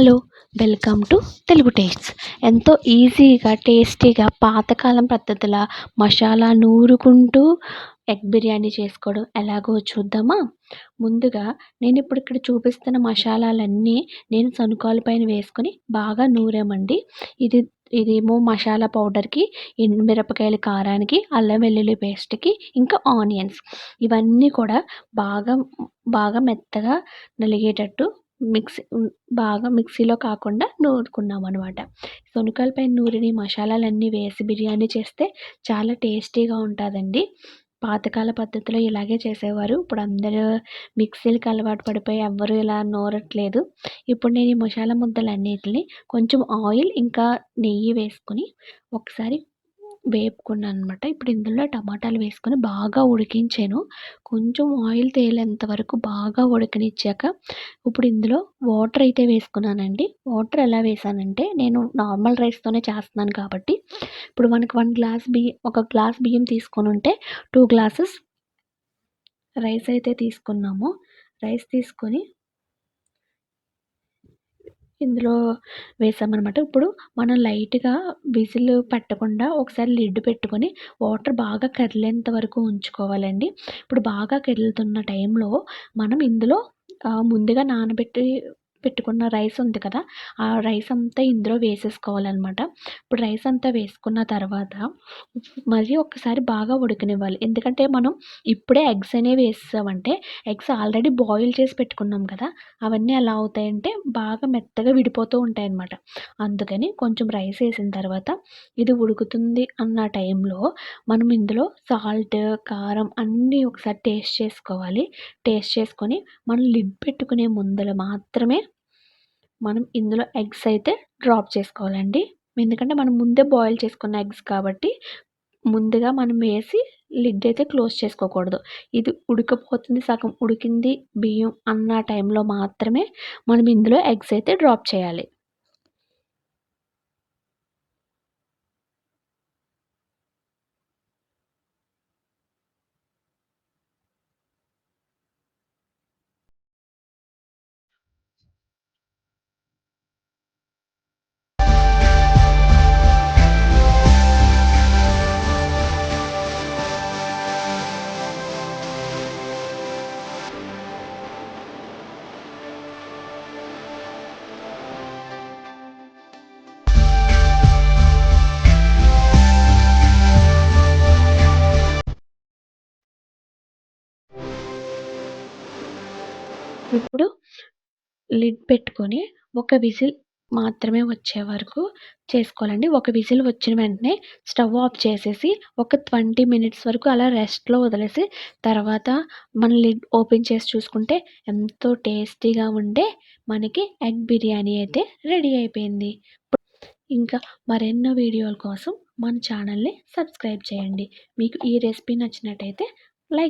Hello welcome to Telugu tastes ఎంతో ఈజీగా టేస్టీగా పాతకాలం పద్ధతుల మసాలా నూరుకుంటూ ఎగ్ బిర్యానీ చేసుకోవడం ఎలాగో చూద్దామా? ముందుగా నేను ఇప్పుడు ఇక్కడ చూపిస్తున్న మసాలాలన్నీ నేను సనుకాల పైన వేసుకొని బాగా నూరామండి. ఇది ఇదేమో మసాలా పౌడర్కి మిరపకాయల కారానికి అల్లం వెల్లుల్లి పేస్ట్కి ఇంకా ఆనియన్స్. ఇవన్నీ కూడా బాగా బాగా మెత్తగా నలిగేటట్టు మిక్సీ బాగా మిక్సీలో కాకుండా నూరుకున్నాం అనమాట శనగలపై నూరిని మసాలాలన్నీ వేసి బిర్యానీ చేస్తే చాలా టేస్టీగా ఉంటుందండి. పాతకాల పద్ధతిలో ఇలాగే చేసేవారు. ఇప్పుడు అందరూ మిక్సీలకి అలవాటు పడిపోయి ఎవ్వరు ఇలా నూరట్లేదు. ఇప్పుడు నేను ఈ మసాలా ముద్దలన్నిటిని కొంచెం ఆయిల్ ఇంకా నెయ్యి వేసుకుని ఒకసారి వేపుకున్నాను అనమాట ఇప్పుడు ఇందులో టమాటాలు వేసుకొని బాగా ఉడికించాను. కొంచెం ఆయిల్ తేలేంత వరకు బాగా ఉడకనిచ్చాక ఇప్పుడు ఇందులో వాటర్ అయితే వేసుకున్నానండి. వాటర్ ఎలా వేసానంటే నేను నార్మల్ రైస్తోనే చేస్తున్నాను కాబట్టి ఇప్పుడు మనకి వన్ గ్లాస్ బియ్యం ఒక గ్లాస్ బియ్యం తీసుకొని ఉంటే టూ గ్లాసెస్ రైస్ అయితే తీసుకున్నాము. రైస్ తీసుకొని ఇందులో వేసామన్నమాట. ఇప్పుడు మనం లైట్గా విజిల్ పెట్టకుండా ఒకసారి లిడ్ పెట్టుకొని వాటర్ బాగా కరిలేంత వరకు ఉంచుకోవాలండి. ఇప్పుడు బాగా కదులుతున్న టైంలో మనం ఇందులో ముందుగా నానబెట్టి పెట్టుకున్న రైస్ ఉంది కదా ఆ రైస్ అంతా ఇందులో వేసేసుకోవాలన్నమాట. ఇప్పుడు రైస్ అంతా వేసుకున్న తర్వాత మరి ఒకసారి బాగా ఉడకనివ్వాలి. ఎందుకంటే మనం ఇప్పుడే ఎగ్స్ అనేవి వేసామంటే ఎగ్స్ ఆల్రెడీ బాయిల్ చేసి పెట్టుకున్నాం కదా అవన్నీ ఎలా అవుతాయంటే బాగా మెత్తగా విడిపోతూ ఉంటాయన్నమాట. అందుకని కొంచెం రైస్ వేసిన తర్వాత ఇది ఉడుకుతుంది అన్న టైంలో మనం ఇందులో సాల్ట్ కారం అన్నీ ఒకసారి టేస్ట్ చేసుకోవాలి. టేస్ట్ చేసుకొని మనం లిడ్ పెట్టుకునే ముందర మాత్రమే మనం ఇందులో ఎగ్స్ అయితే డ్రాప్ చేసుకోవాలండి. ఎందుకంటే మనం ముందే బాయిల్ చేసుకున్న ఎగ్స్ కాబట్టి ముందుగా మనం వేసి లిడ్ అయితే క్లోజ్ చేసుకోకూడదు. ఇది ఉడకపోతుంది సగం ఉడికింది బియ్యం అన్న టైంలో మాత్రమే మనం ఇందులో ఎగ్స్ అయితే డ్రాప్ చేయాలి. ఇప్పుడు లిడ్ పెట్టుకొని ఒక విజిల్ మాత్రమే వచ్చే వరకు చేసుకోవాలండి. ఒక విజిల్ వచ్చిన వెంటనే స్టవ్ ఆఫ్ చేసేసి ఒక ట్వంటీ మినిట్స్ వరకు అలా రెస్ట్లో వదిలేసి తర్వాత మన లిడ్ ఓపెన్ చేసి చూసుకుంటే ఎంతో టేస్టీగా ఉండే మనకి ఎగ్ బిర్యానీ అయితే రెడీ అయిపోయింది. ఇంకా మరెన్నో వీడియోల కోసం మన ఛానల్ని సబ్స్క్రైబ్ చేయండి. మీకు ఈ రెసిపీ నచ్చినట్టయితే లైక్